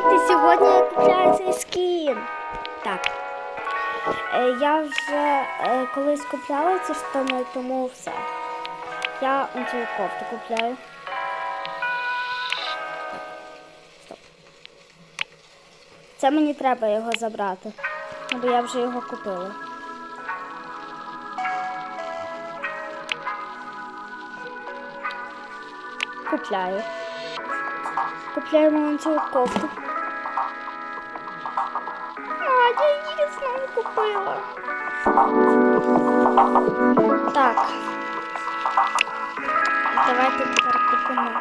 Діти, сьогодні я купляю цей скін. Так. Е, я вже е, колись купляла ці штани, тому все. Я цю кофту купляю. Стоп. Це мені треба його забрати. Бо я вже його купила. Купляю. Купляємо цю кофту. Знову купила. Так. Давайте тепер купимо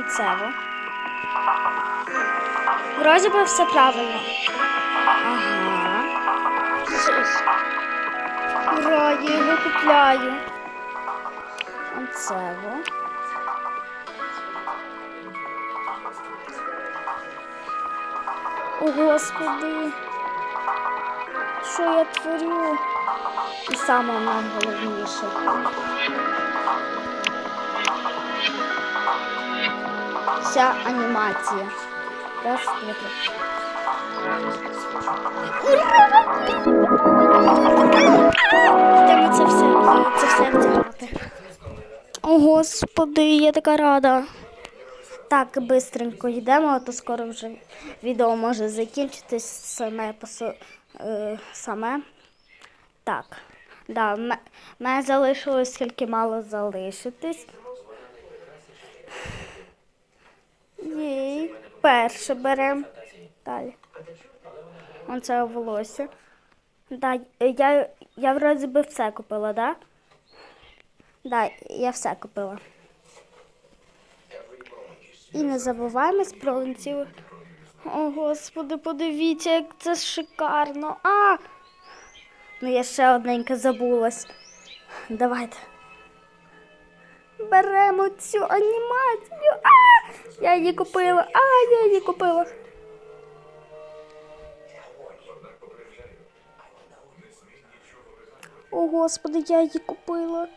оцево. Вроді би все правильно. Ага. Ура, я його купляю. Оцево. О, Господи, що я творю? І саме найголовніше. Вся анімація. Раз, два, три. Йдемо це все, це все вдягати. О, Господи, я така рада. Так, бистренько йдемо, а то скоро вже відео може закінчитись саме по со- е, саме. Так. Да, мене залишилось скільки мало залишитись. Єй. Перше беремо. Далі. Оце волосся. Да, я, я вроді би все купила, так? Да? Да, я все купила. І не забуваємось про ланцюг. О, Господи, подивіться, як це шикарно. А! Ну, я ще одненька забулась. Давайте. Беремо цю анімацію. А! Я її купила. А, я її купила. О, Господи, я її купила.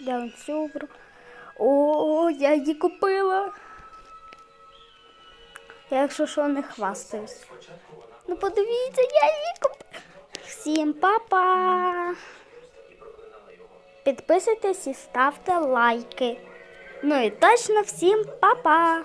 Я цю. О, я її купила. Я, якщо що, не хвастаюсь. Ну подивіться, я її купила. Всім па-па! Підписуйтесь і ставте лайки. Ну і точно всім па-па!